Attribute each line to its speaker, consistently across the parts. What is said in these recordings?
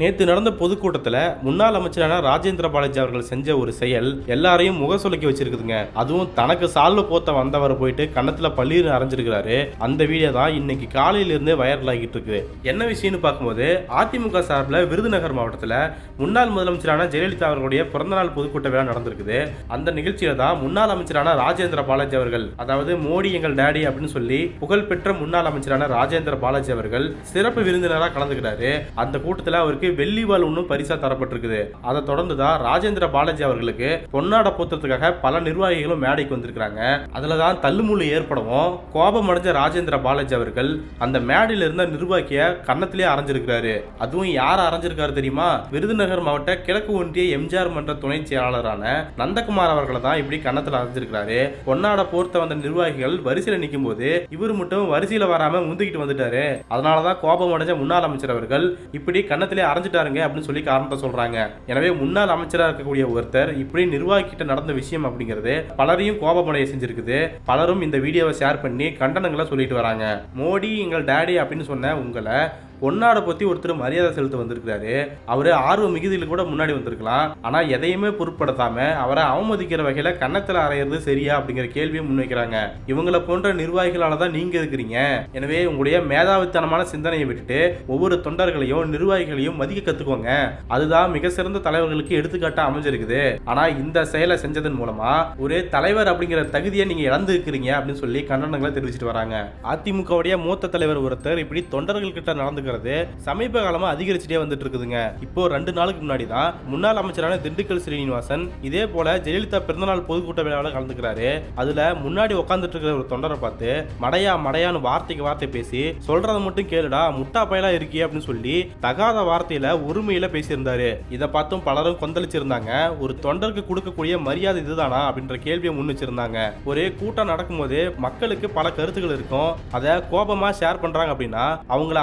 Speaker 1: நேற்று நடந்த பொதுக்கூட்டத்தில் முன்னாள் அமைச்சரான ராஜேந்திர பாலாஜி அவர்கள் செஞ்ச ஒரு செயல் எல்லாரையும் முக சுலக்கி வச்சிருக்குதுங்க. அதுவும் தனக்கு சால்வ போத்த வந்தவர் போயிட்டு கன்னத்துல பள்ளியில் அரைஞ்சிருக்கிறாரு. அந்த வீடியோ தான் இன்னைக்கு காலையிலிருந்தே வைரல் ஆகிட்டு இருக்கு. என்ன விஷயம்னு பார்க்கும்போது அதிமுக சார்பில் விருதுநகர் மாவட்டத்தில் முன்னாள் முதலமைச்சரான ஜெயலலிதா அவர்களுடைய பிறந்தநாள் பொதுக்கூட்ட விழா நடந்திருக்குது. அந்த நிகழ்ச்சியில தான் முன்னாள் அமைச்சரான ராஜேந்திர பாலாஜி அவர்கள் அதாவது மோடி எங்கள் டேடி அப்படின்னு சொல்லி புகழ்பெற்ற முன்னாள் அமைச்சரான ராஜேந்திர பாலாஜி அவர்கள் சிறப்பு விருந்தினராக கலந்துக்கிறாரு. அந்த கூட்டத்தில் அவருக்கு வெள்ளிவால் ஒன்றும் பரிசா தரப்பட்டிருக்குது. அதை தொடர்ந்து தான் ராஜேந்திர பாலாஜி அவர்களுக்கு பொன்னாட போத்துறதுக்காக பல நிர்வாகிகளும் மேடைக்கு வந்திருக்கிறாங்க. அதுல தான் தள்ளுமுள்ளு ஏற்படவும் கோபம் அடைஞ்ச ராஜேந்திர பாலாஜி அவர்கள் அந்த மேடையில் இருந்த நிர்வாகிய கன்னத்திலே அரைஞ்சிருக்கிறாரு. அதுவும் யார் அரைஞ்சிருக்காரு தெரியுமா? விருதுநகர் மாவட்ட கிழக்கு ஒன்றிய எம்ஜிஆர் மன்ற துணை செயலாளரான நந்தகுமார் அவர்களை தான் இப்படி கன்னத்தில் அரைஞ்சிருக்கிறாரு. பொன்னாட போர்த்த வந்த நிர்வாகிகள் வரிசையில் நிற்கும் போது இவர் மட்டும் வரிசையில் வராம முந்திக்கிட்டு வந்துட்டாரு. அதனாலதான் கோபம் அடைஞ்ச முன்னாள் அமைச்சர் அவர்கள் இப்படி கன்னத்திலே அரைஞ்சிட்டாருங்க அப்படின்னு சொல்லி காரணத்தை சொல்றாங்க. எனவே முன்னாள் அமைச்சராக இருக்கக்கூடிய ஒருத்தர் இப்படி நிர்வாகி கிட்ட நடந்த விஷயம் அப்படிங்கிறது பலரையும் கோபமடைய செஞ்சிருக்குது. பலரும் இந்த வீடியோவை ஷேர் பண்ணி கண்டனங்களை சொல்லிட்டு வராங்க. மோடி எங்கள் டேடி அப்படின்னு சொன்ன உங்களை பொன்னாடை பத்தி ஒருத்தர் மரியாதை செலுத்த வந்திருக்கிறாரு. அவரு ஆர்வ மிகுதியில் கூட முன்னாடி வந்திருக்கலாம். ஆனா எதையுமே பொருட்படுத்தாம அவரை அவமதிக்கிற வகையில கன்னத்துல அறையிறது சரியா அப்படிங்கிற கேள்வியை முன்வைக்கிறாங்க. இவங்கள போன்ற நிர்வாகிகளால தான் நீங்க இருக்கிறீங்க எனவே உங்களுடைய மேதாவித்தனமான சிந்தனையை விட்டுட்டு ஒவ்வொரு தொண்டர்களையும் நிர்வாகிகளையும் மதிக்க கத்துக்கோங்க. அதுதான் மிக சிறந்த தலைவர்களுக்கு எடுத்துக்காட்டா அமைஞ்சிருக்குது. ஆனா இந்த செயலை செஞ்சதன் மூலமா ஒரு தலைவர் அப்படிங்கிற தகுதியை நீங்க இழந்து இருக்கிறீங்க அப்படின்னு சொல்லி கண்டனங்களை தெரிவிச்சிட்டு வராங்க. அதிமுகவுடைய மூத்த தலைவர் ஒருத்தர் இப்படி தொண்டர்கள் கிட்ட நடந்துக்கிறது சமீப காலமா அதிகரிச்சுட்டே வந்துட்டு இருக்குதுங்க. இப்போ ரெண்டு நாளுக்கு முன்னாடி தான் முன்னாள் அமைச்சரான திண்டுக்கல் ஸ்ரீனிவாசன் இதே போல ஜெயலலிதா பிறந்தநாள் பொதுக்கூட்ட விழாவில் கலந்துக்கிறாரு. அதுல முன்னாடி உட்காந்துட்டு இருக்கிற ஒரு தொண்டரை பார்த்து மடையா மடையான்னு வார்த்தைக்கு வார்த்தை பேசி சொல்றத மட்டும் கேளுடா முட்டா பயலா இருக்கியே அப்படின்னு சொல்லி தகாத வார்த்தையில உரிமையில பேசியிருந்தாரு. இதை பார்த்தும் பலரும் கொந்தளிச்சிருந்தாங்க. ஒரு தொண்டருக்கு கொடுக்கக்கூடிய மரியாதை இதுதானா அப்படின்ற கேள்வியை முன் வச்சிருந்தாங்க. ஒரு கூட்டம் நடக்கும்போது மக்களுக்கு பல கருத்துக்கள் இருக்கும். அதை கோபமா ஷேர் பண்றாங்க அப்படின்னா அவங்கள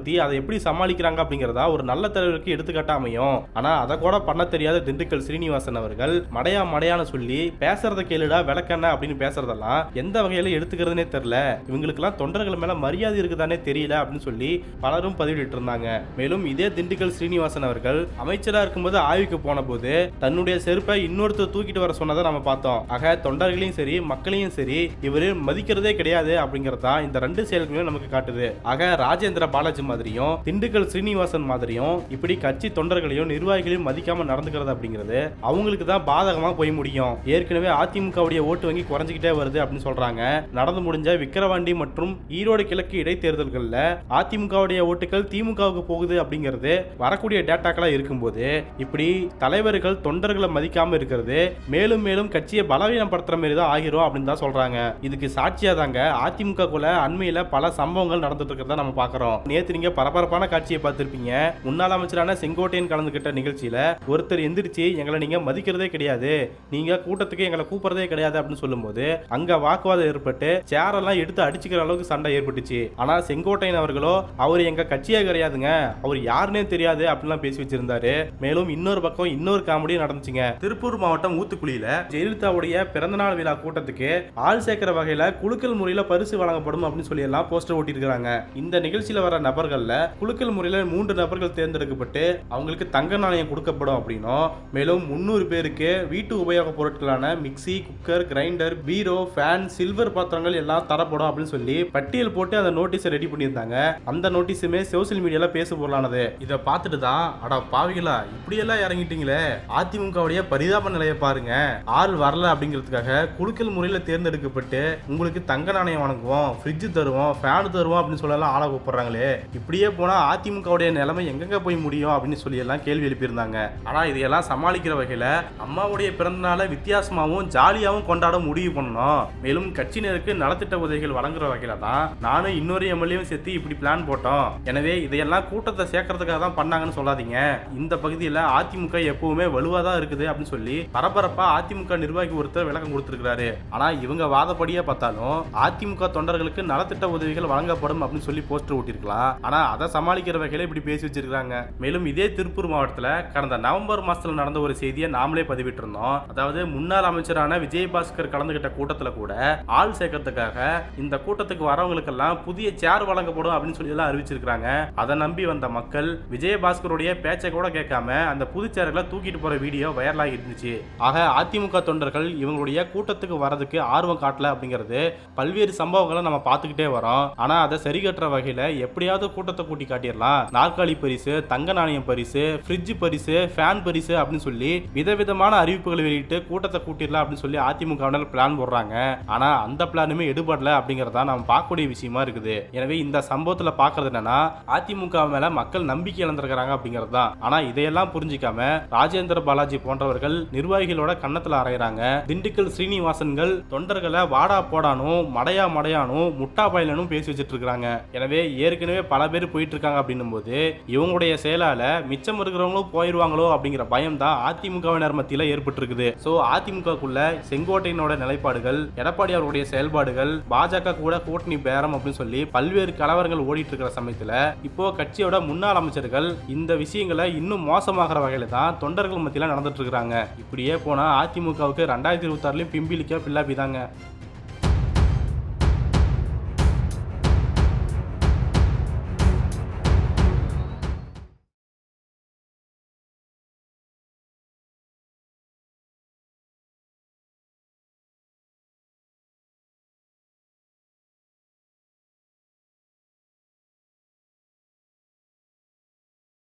Speaker 1: பயன்படுத்தி அதை எப்படி சமாளிக்கிறாங்க அப்படிங்கறதா ஒரு நல்ல தலைவருக்கு எடுத்துக்காட்ட அமையும். ஆனா அதை கூட பண்ண தெரியாத திண்டுக்கல் ஸ்ரீனிவாசன் அவர்கள் மடையா மடையான்னு சொல்லி பேசுறத கேளுடா விளக்கண்ண அப்படின்னு பேசுறதெல்லாம் எந்த வகையில எடுத்துக்கிறதுனே தெரியல. இவங்களுக்கெல்லாம் தொண்டர்கள் மேல மரியாதை இருக்குதானே தெரியல அப்படின்னு சொல்லி பலரும் பதிவிட்டு இருந்தாங்க மேலும் இதே திண்டுக்கல் ஸ்ரீனிவாசன் அவர்கள் அமைச்சரா இருக்கும்போது ஆய்வுக்கு போன போது தன்னுடைய செருப்பை இன்னொருத்தர் தூக்கிட்டு வர சொன்னதை நம்ம பார்த்தோம். ஆக தொண்டர்களையும் சரி மக்களையும் சரி இவரு மதிக்கிறதே கிடையாது அப்படிங்கறதா இந்த ரெண்டு செயல்களையும் நமக்கு காட்டுது. ஆக ராஜேந்திர பாலாஜி மாதிரியும் திண்டுக்கல் ஸ்ரீனிவாசன் மாதிரியும் இப்படி கட்சி தொண்டர்களையும் நிர்வாகிகளையும் மதிக்காம நடந்துக்கிறது அப்படிங்கிறது அவங்களுக்கு தான் பாதகமா போய் முடியும். ஏற்கனவே அதிமுகவுடைய ஓட்டு வங்கி குறைஞ்சிக்கிட்டே வருது அப்படின்னு சொல்றாங்க. நடந்து முடிஞ்ச விக்கிரவாண்டி மற்றும் ஈரோடு கிழக்கு இடைத்தேர்தல்கள்ல அதிமுகவுடைய ஓட்டுகள் திமுகவுக்கு போகுது அப்படிங்கிறது வரக்கூடிய டேட்டாக்களா இருக்கும்போது இப்படி தலைவர்கள் தொண்டர்களை மதிக்காம இருக்கிறது மேலும் மேலும் கட்சியை பலவீனப்படுத்துற மாதிரி தான் ஆகிரும் அப்படின்னு தான் சொல்றாங்க. இதுக்கு சாட்சியா தாங்க அதிமுக குள்ள அண்மையில பல சம்பவங்கள் நடந்துட்டு இருக்கிறத நம்ம பாக்குறோம். நீங்க பரபரப்பான காட்சியை பார்த்திருப்பீங்க. முன்னாள் அமைச்சரான செங்கோட்டையன் கலந்துகிட்ட நிகழ்ச்சியில ஒருத்தர் எந்திரிச்சு எங்களை நீங்க மதிக்கிறதே கிடையாது. நீங்க கூட்டத்துக்கு எங்களை கூப்பிடுறதே கிடையாது அப்படின்னு சொல்லும்போது அங்க வாக்குவாதம் ஏற்பட்டு சேரெல்லாம் எடுத்து அடிச்சுக்கிற அளவுக்கு சண்டை ஏற்பட்டுச்சு. ஆனா செங்கோட்டையன் அவர்களோ அவர் எங்க கட்சியே கிடையாதுங்க. அவர் யாருன்னே தெரியாது அப்படிலாம் பேசி வச்சிருந்தாரு. மேலும் இன்னொரு பக்கம் இன்னொரு காமெடியும் நடந்துச்சுங்க. திருப்பூர் மாவட்டம் ஊத்துக்குழியில ஜெயலலிதாவுடைய பிறந்தநாள் விழா கூட்டத்துக்கு ஆள் சேர்க்கிற வகையில குலுக்கல் முறையில பரிசு வழங்கப்படும் அப்படின்னு சொல்லி எல்லாம் போஸ்டர் ஓட்டிருக்காங்க இந்த நிகழ்ச்சியில வர நபர்களில் குலுக்கல் முறையில் மூன்று நபர்கள் தேர்ந்தெடுக்கப்பட்டு அவங்களுக்கு தங்க நாணயம் கொடுக்கப்படும் அப்படின்னும். மேலும் முந்நூறு பேருக்கு வீட்டு உபயோக பொருட்களான mixie cooker grinder bureau fan silver பாத்திரங்கள் எல்லாம் தரப்படும் அப்படின்னு சொல்லி பட்டியல் போட்டு அந்த நோட்டீஸை ரெடி பண்ணியிருந்தாங்க. அந்த நோட்டீஸுமே சோசியல் மீடியால பேச பொருளானது. இதை பார்த்துட்டு தான் அட பாவிகளா இப்படியெல்லாம் இறங்கிட்டீங்களே. அதிமுகவுடைய பரிதாப நிலையை பாருங்க. ஆள் வரல அப்படிங்கிறதுக்காக குலுக்கல் முறையில் தேர்ந்தெடுக்கப்பட்டு உங்களுக்கு தங்க நாணயம் வணங்குவோம் ஃப்ரிட்ஜ் தருவோம் ஃபேன் தருவோம் அப்படின்னு சொல்லலாம் ஆளை கூப்பிடுறாங்களே. இப்படியே போனா அதிமுகவுடைய நிலைமை எங்கெங்க போய் முடியும் அப்படின்னு சொல்லி எல்லாம் கேள்வி எழுப்பியிருந்தாங்க. ஆனா இதையெல்லாம் சமாளிக்கிற வகையில அம்மாவுடைய பிறந்தநாளை வித்தியாசமாகவும் ஜாலியாகவும் கொண்டாட முடிவு பண்ணணும். மேலும் கட்சியினருக்கு நலத்திட்ட உதவிகள் வழங்குற வகையில தான் நானும் இன்னொரு எம்எல்ஏவும் சேர்த்து இப்படி பிளான் போட்டோம். எனவே இதையெல்லாம் கூட்டத்தை சேர்க்கறதுக்காக தான் பண்ணாங்கன்னு சொல்லாதீங்க. இந்த பகுதியில் அதிமுக எப்பவுமே வலுவாக தான் இருக்குது அப்படின்னு சொல்லி பரபரப்பா அதிமுக நிர்வாகி ஒருத்தர் விளக்கம் கொடுத்திருக்கிறாரு. ஆனா இவங்க வாதப்படியே பார்த்தாலும் அதிமுக தொண்டர்களுக்கு நலத்திட்ட உதவிகள் வழங்கப்படும் அப்படின்னு சொல்லி போஸ்டர் ஓட்டிருக்கலாம் ஆனா அதை சமாளிக்கிற வகையில இப்படி பேசி வச்சிருக்காங்க மேலும் இதே திருப்பூர் மாவட்டத்துல கடந்த நவம்பர் மாசத்துல நடந்த ஒரு செய்தியை நாமளே பதிவிட்டு இருந்தோம் அதாவது முன்னாள் அமைச்சரான விஜயபாஸ்கர் கலந்துகிட்ட கூட்டத்துல கூட ஆள் சேர்க்கறதுக்காக இந்த கூட்டத்துக்கு வரவங்களுக்கெல்லாம் புதிய சேர் வழங்கப்படும் அப்படின்னு சொல்லி எல்லாம் அறிவிச்சிருக்காங்க அதை நம்பி வந்த மக்கள் விஜயபாஸ்கருடைய பேச்சை கூட கேட்காம அந்த புது சேர்களை தூக்கிட்டு போற வீடியோ வைரலாகி இருந்துச்சு. ஆக அதிமுக தொண்டர்கள் இவங்களுடைய கூட்டத்துக்கு வரதுக்கு ஆர்வம் காட்டல அப்படிங்கிறது பல்வேறு சம்பவங்களை நம்ம பார்த்துக்கிட்டே வரோம். ஆனா அதை சரி கட்டுற வகையில எப்படியாவது கூட்டத்தை கூட்டி காட்டிடலாம். நாற்காலி பரிசு தங்க நாணயம் பரிசு ஃப்ரிட்ஜ் பரிசு ஃபேன் பரிசு அப்படின்னு சொல்லி விதவிதமான அறிவிப்புகளை வெளியிட்டு கூட்டத்தை கூட்டிடலாம் அப்படின்னு சொல்லி அதிமுக பிளான் போடுறாங்க. ஆனா அந்த பிளானுமே எடுபடல அப்படிங்கறதா நம்ம பார்க்கக்கூடிய விஷயமா இருக்குது. எனவே இந்த சம்பவத்துல பாக்குறது என்னன்னா அதிமுக மேல மக்கள் நம்பிக்கை இழந்திருக்கிறாங்க அப்படிங்கிறது தான் ஆனா இதையெல்லாம் புரிஞ்சிக்காம ராஜேந்திர பாலாஜி போன்றவர்கள் நிர்வாகிகளோட கன்னத்துல அறையிறாங்க. திண்டுக்கல் ஸ்ரீனிவாசன்கள் தொண்டர்களை வாடா போடானும் மடையா மடையானும் முட்டா பயலனும் பேசி வச்சிட்டு இருக்காங்க எனவே ஏற்கனவே பல பல பேர் போயிட்டு இருக்காங்க அப்படின்னும் போது இவங்களுடைய செயலால மிச்சம் இருக்கிறவங்களும் போயிருவாங்களோ அப்படிங்கிற பயம் தான் அதிமுகவினர் மத்தியில ஏற்பட்டு இருக்குது சோ அதிமுகக்குள்ள செங்கோட்டையனோட நிலைப்பாடுகள் எடப்பாடி அவருடைய செயல்பாடுகள் பாஜக கூட கூட்டணி பேரம் அப்படின்னு சொல்லி பல்வேறு கலவரங்கள் ஓடிட்டு இருக்கிற சமயத்துல இப்போ கட்சியோட முன்னாள் அமைச்சர்கள் இந்த விஷயங்களை இன்னும் மோசமாகிற வகையில தான் தொண்டர்கள் மத்தியில நடந்துட்டு இருக்காங்க இப்படியே போனா அதிமுகவுக்கு ரெண்டாயிரத்தி இருபத்தி ஆறுலயும் பிம்பிலிக்க பில்லாப்பி தாங்க